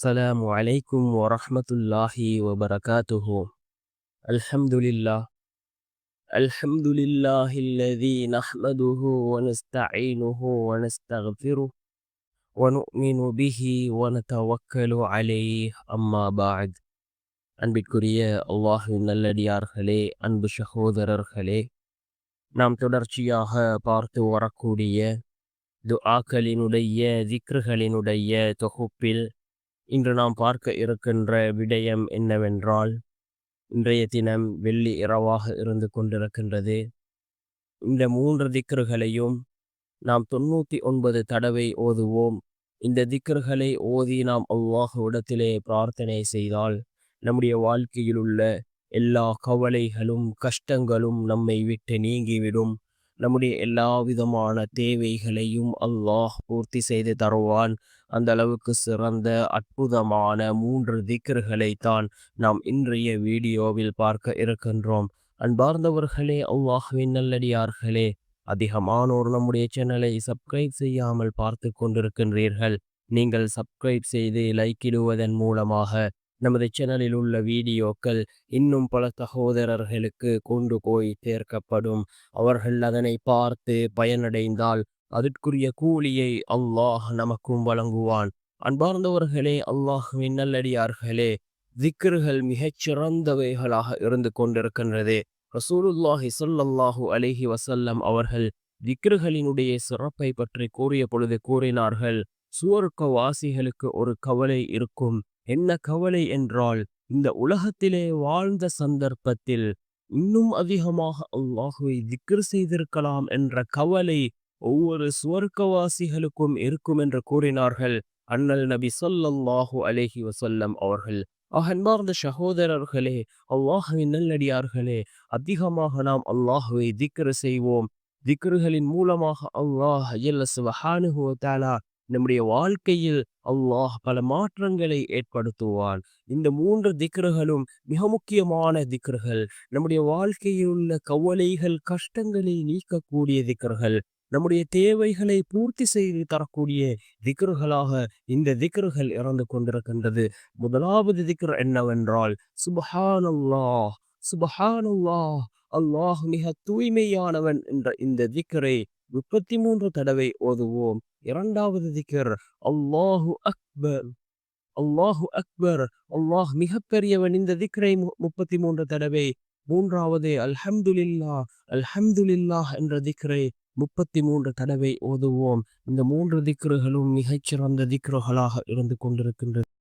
السلام عليكم ورحمة الله وبركاته الحمد لله الحمد لله الذي نحمده ونستعينه ونستغفره ونؤمن به ونتوكل عليه أما بعد அன்பிற்குரிய அல்லாஹுவின் நல்லடியார்களே அன்பு சகோதரர்களே நாம் தொடர்ச்சியாக பார்த்து வரக்கூடிய துஆக்களினுடைய திக்ருகளினுடைய தொகுப்பில் இன்று நாம் பார்க்க இருக்கின்ற விடயம் என்னவென்றால் இன்றைய தினம் வெள்ளி இரவாக இருந்து கொண்டிருக்கின்றது. இந்த மூன்று திக்கர்களையும் நாம் தொண்ணூற்றி ஒன்பது தடவை ஓதுவோம். இந்த திக்கர்களை ஓதி நாம் அல்லாஹுவிடத்திலே பிரார்த்தனை செய்தால் நம்முடைய வாழ்க்கையில் உள்ள எல்லா கவலைகளும் கஷ்டங்களும் நம்மை விட்டு நீங்கிவிடும். நம்முடைய எல்லா விதமான தேவைகளையும் அல்லாஹ் பூர்த்தி செய்து தருவான். அந்த அளவுக்கு சிறந்த அற்புதமான மூன்று திக்கர்களை தான் நாம் இன்றைய வீடியோவில் பார்க்க இருக்கின்றோம். அன்பார்ந்தவர்களே அல்லாஹுவின் நல்லடியார்களே அதிகமானோர் நம்முடைய சேனலை சப்ஸ்கிரைப் செய்யாமல் பார்த்து கொண்டிருக்கின்றீர்கள். நீங்கள் சப்ஸ்கிரைப் செய்து லைக்கிடுவதன் மூலமாக நமது சேனலில் உள்ள வீடியோக்கள் இன்னும் பல சகோதரர்களுக்கு கொண்டு போய் சேர்க்கப்படும். அவர்கள் அதனை பார்த்து பயனடைந்தால் அதற்குரிய கூலியை அல்லாஹ் நமக்கும் வழங்குவான். அன்பார்ந்தவர்களே அல்லாஹுவின் நல்லடியார்களே திக்ருகள் மிகச் சிறந்தவைகளாக இருந்து கொண்டிருக்கின்றது. ரசூலுல்லாஹி சொல்லல்லாஹு அலிஹி வசல்லம் அவர்கள் திக்ருகளினுடைய சிறப்பை பற்றி கூறிய பொழுது கூறினார்கள் சுவர்க்க வாசிகளுக்கு ஒரு கவலை இருக்கும். என்ன கவலை என்றால் இந்த உலகத்திலே வாழ்ந்த சந்தர்ப்பத்தில் இன்னும் அதிகமாக அல்லாஹுவை திக்ர் செய்திருக்கலாம் என்ற கவலை ஒவ்வொரு சுவர்க்கவாசிகளுக்கும் இருக்கும் என்று கூறினார்கள் அண்ணல் நபி சொல்லல்லாஹு அலேஹி வசல்லம் அவர்கள். அகன்பார்ந்த சகோதரர்களே அல்லாஹுவின் நல்லடியார்களே அதிகமாக நாம் அல்லாஹுவை திக்ரு செய்வோம். திக்ருகளின் மூலமாக அல்லாஹ் நம்முடைய வாழ்க்கையில் அல்லாஹ் பல மாற்றங்களை ஏற்படுத்துவான். இந்த மூன்று திக்ருகளும் மிக முக்கியமான திக்ருகள். நம்முடைய வாழ்க்கையில் உள்ள கவலைகள் கஷ்டங்களை நீக்கக்கூடிய திக்ருகள். நம்முடைய தேவைகளை பூர்த்தி செய்து தரக்கூடிய திக்ருகளாக இந்த திக்ருகள் இறந்து கொண்டிருக்கின்றது. முதலாவது திக்ர் என்னவென்றால் சுபஹான் அல்லாஹ் சுபஹான் அல்லாஹ் அல்லாஹ் மிக தூய்மையானவன் என்ற இந்த திக்ரை முப்பத்தி மூன்று தடவை ஓதுவோம். இரண்டாவது திக்கர் அல்லாஹு அக்பர் அல்லாஹு அக்பர் அல்லாஹ் மிகப்பெரியவன். இந்த திக்ரை முப்பத்தி மூன்று தடவை மூன்றாவது அல்ஹம்துலில்லா அல்ஹம்துலில்லா என்ற திக்ரை முப்பத்தி மூன்று தடவை ஓதுவோம். இந்த மூன்று திக்ருகளும் மிகச்சிறந்த திக்ருகளாக இருந்து கொண்டிருக்கின்றது